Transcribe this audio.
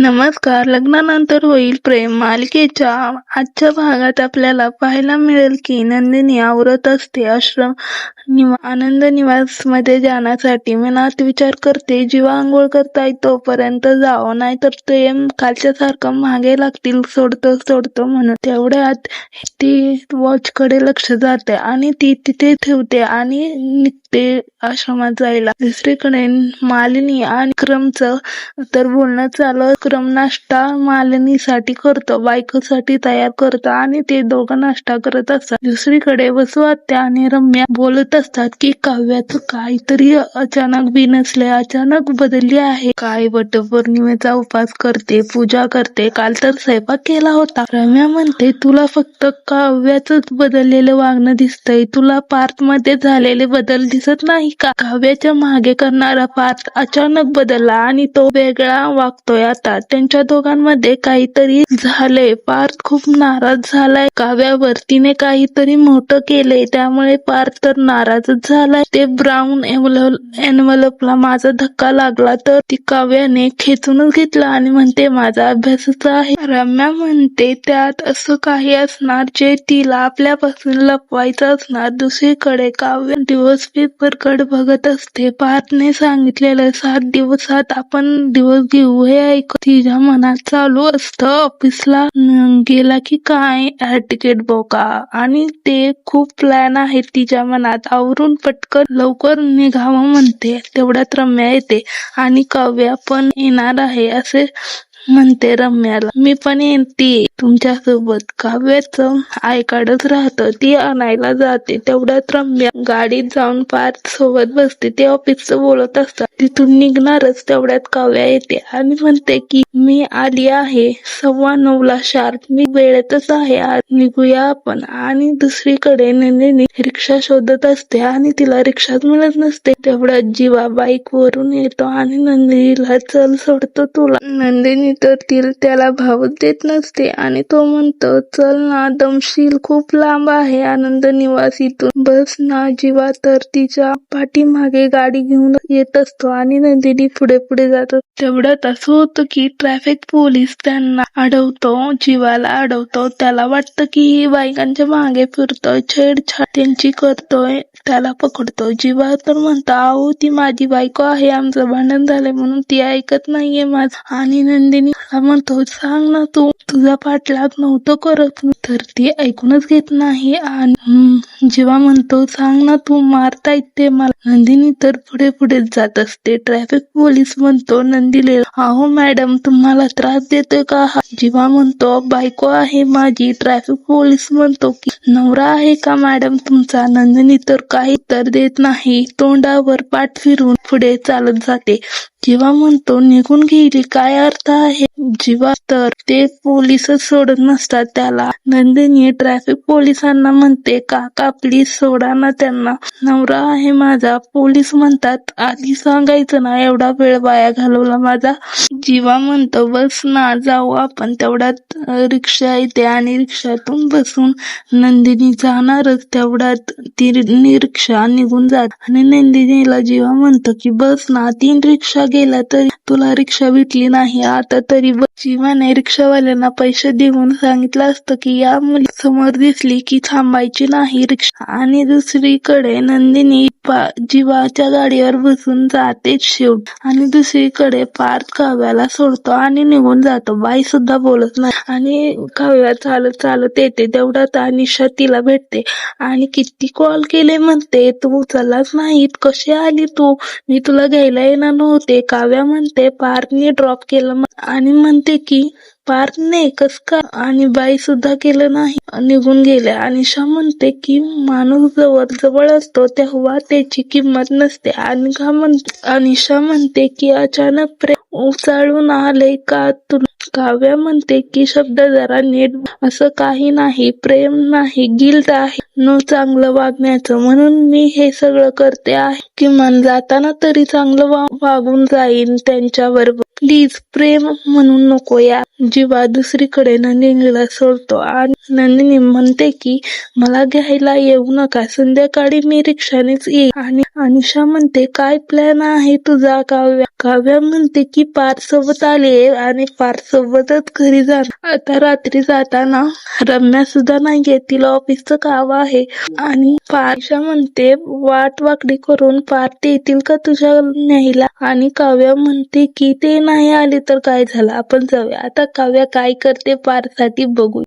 नमस्कार. लग्नानंतर होईल प्रेम. मालिकेच्या आजच्या भागात आपल्याला पाहायला मिळेल की नंदिनी आवरत असते. आश्रम आनंद निवासमध्ये जाण्यासाठी मनात विचार करते जीवा आंघोळ करता तोपर्यंत जावं नाहीतर ते खालच्या सारखं मागे लागतील सोडतो सोडतो म्हणून. तेवढ्यात ती वॉच कडे लक्ष जाते आणि ती तिथे ठेवते आणि निघते आश्रमात जायला. दुसरीकडे मालिनी आणि क्रमचं तर बोलणं चालू क्रम नाश्ता मालिनीसाठी करतो बायकोसाठी तयार करतो आणि ते दोघं नाश्ता करत असतात. दुसरीकडे वसुआत्या आणि रम्या बोलत असतात की काव्यात काहीतरी अचानक बिनसले अचानक बदलली आहे. काय वटपौर्णिमेचा उपास करते पूजा करते काल तर स्वयंपाक केला होता. रम्या म्हणते तुला फक्त काव्याच बदललेलं वागणं दिसतंय. तुला पार्थमध्ये झालेले बदल दिसत नाही का? काव्याच्या मागे करणारा पार्थ अचानक बदलला आणि तो वेगळा वागतोय आता. त्यांच्या दोघांमध्ये काहीतरी झालंय. पार्थ खूप नाराज झालाय. काव्यावर तिने काहीतरी मोठं केलंय. त्यामुळे पार्थ तर ना नाराजच झालाय. ते ब्राऊन एनवलपला माझा धक्का लागला तर ती काव्याने खेचूनच घेतला आणि म्हणते माझा अभ्यासच आहे. रम्या म्हणते त्यात असं काही असणार जे तिला आपल्यापासून लपवायचं असणार. दुसरीकडे काव्य दिवस पेपरकडे बघत असते. पार्थने सांगितलेलं सात दिवसात आपण दिवस घेऊ हे ऐक. तिच्या मनात चालू असतं ऑफिसला गेला की काय? तिकीट बोका आणि ते खूप प्लॅन आहेत तिच्या मनात. आवरून पटकन लवकर निघावं म्हणते. तेवढ्यात रम्या येते आणि काव्या पण येणार आहे असे म्हणते रम्याला मी पण येते. तुमच्यासोबत काव्याच आयकार्डच राहतं. ती आणायला जाते. तेवढ्यात रम्या गाडीत जाऊन पार्थ सोबत बसते. ते ऑफिसचं बोलत असतात. तिथून निघणारच तेवढ्यात काव्या येते आणि म्हणते की मी आली आहे. सव्वा नऊ ला शार्प. मी वेळेतच आहे. आज निघूया आपण. आणि दुसरीकडे नंदिनी रिक्षा शोधत असते आणि तिला रिक्षाच मिळत नसते. तेवढ्यात जीवा बाईक वरून येतो आणि नंदिनीला चल सोडतो तुला. नंदिनी तर तील त्याला भावच देत नसते आणि तो म्हणतो चल ना दमशील खूप लांब आहे आनंद निवास इथून. बस ना जीवा तर तिच्या पाठीमागे गाडी घेऊन येत असतो आणि नंदिनी पुढे पुढे जातो तेवढ्यात असं होतं की ट्रॅफिक पोलीस त्यांना अडवतो जीवाला अडवतो. त्याला वाटतं की ही बायकांच्या मागे फिरतोय छेडछाड त्यांची करतोय त्याला पकडतो जीवा तर म्हणतो अहो ती माझी बायको आहे आमचं भांडण झालंय म्हणून ती ऐकत नाहीये माझ. आणि नंदिनी म्हणतो सांग ना तू तुझा पाठलाग नव्हतं करत तर ती ऐकूनच घेत नाही आणि जेव्हा म्हणतो सांग ना तू मारतायत ते मला. नंदिनी तर पुढे पुढे जात असते. ट्रॅफिक पोलीस म्हणतो नंदिले अहो मॅडम तुम्हाला त्रास देतोय का हा? जीवा म्हणतो बायको आहे माझी. ट्रॅफिक पोलीस म्हणतो की नवरा आहे का मॅडम तुमचा? नंदिनी तर काही तर देत नाही. तोंडावर पाठ फिरून पुढे चालत जाते. जेव्हा म्हणतो निघून गेली काय अर्थ आहे? जीवा तर ते पोलीसच सोडत नसतात त्याला. नंदिनी ट्रॅफिक पोलिसांना म्हणते काका प्लीज सोडा ना त्यांना. नवरा आहे माझा. पोलीस म्हणतात आधी सांगायचं ना एवढा वेळ वाया घालवला माझा. जीवा म्हणतो बस ना जाऊ आपण. तेवढ्यात रिक्षा येते आणि रिक्षातून बसून नंदिनी जाणारच. तेवढ्यात ती रि- रिक्षा निघून जात. आणि नंदिनीला जीवा म्हणतो की बस ना तीन रिक्षा गेल्या तरी तुला रिक्षा भेटली नाही. आता तरी बस रिक्षावाल्यांना पैसे देऊन सांगितलं असतं की या मुली समोर दिसली की थांबायची नाही रिक्षा. आणि दुसरीकडे नंदिनी जीवाच्या गाडीवर बसून जाते शिव. आणि दुसरीकडे पार्थ काव्याला सोडतो आणि निघून जातो. बाई सुद्धा बोलत नाही. आणि काव्या चालत चालत येते. तेवढ्यात अनिशा तिला भेटते. आणि किती कॉल केले म्हणते तू उचललाच नाहीत. कशी आली तू? मी तुला घ्यायला येणार नव्हते. काव्या म्हणते पार्थने ड्रॉप केलं आणि म्हणते की पार्थने एकच का आणि बाई सुद्धा केलं नाही. निघून गेल्या अनिशा म्हणते की माणूस जवळ जवळ असतो तेव्हा त्याची किंमत नसते. आणि का म्हणते अनिशा म्हणते की अचानक प्रेम उचाळून आले का तू काव्या म्हणते की शब्द जरा नीट असं काही नाही प्रेम नाही गिल्ट आहे. न चांगलं वागण्याचं. म्हणून मी हे सगळं करते आहे. किमान जाताना तरी चांगलं वा- वागून जाईन त्यांच्या बरोबर प्लीज प्रेम म्हणून नको या. जीवा दुसरीकडे नंदिनीला सोडतो. आणि नंदिनी म्हणते की मला घ्यायला येऊ नका. संध्याकाळी मी रिक्षानेच येईल आणि अनिशा म्हणते काय प्लॅन आहे तुझा काव्या? काव्या म्हणते की पार सोबत आली आणि पार सोबतच घरी जाणार. आता रात्री जाताना रम्या सुद्धा नाहीये तिला ऑफिसचं काम आहे. आणि पारशा म्हणते वाट वाकडी करून पार येतील का तुझ्या न्यायला? आणि काव्या म्हणते की ते नाही आले तर काय झालं? आपण जाऊया. आता काव्या काय करते पारसाठी बघू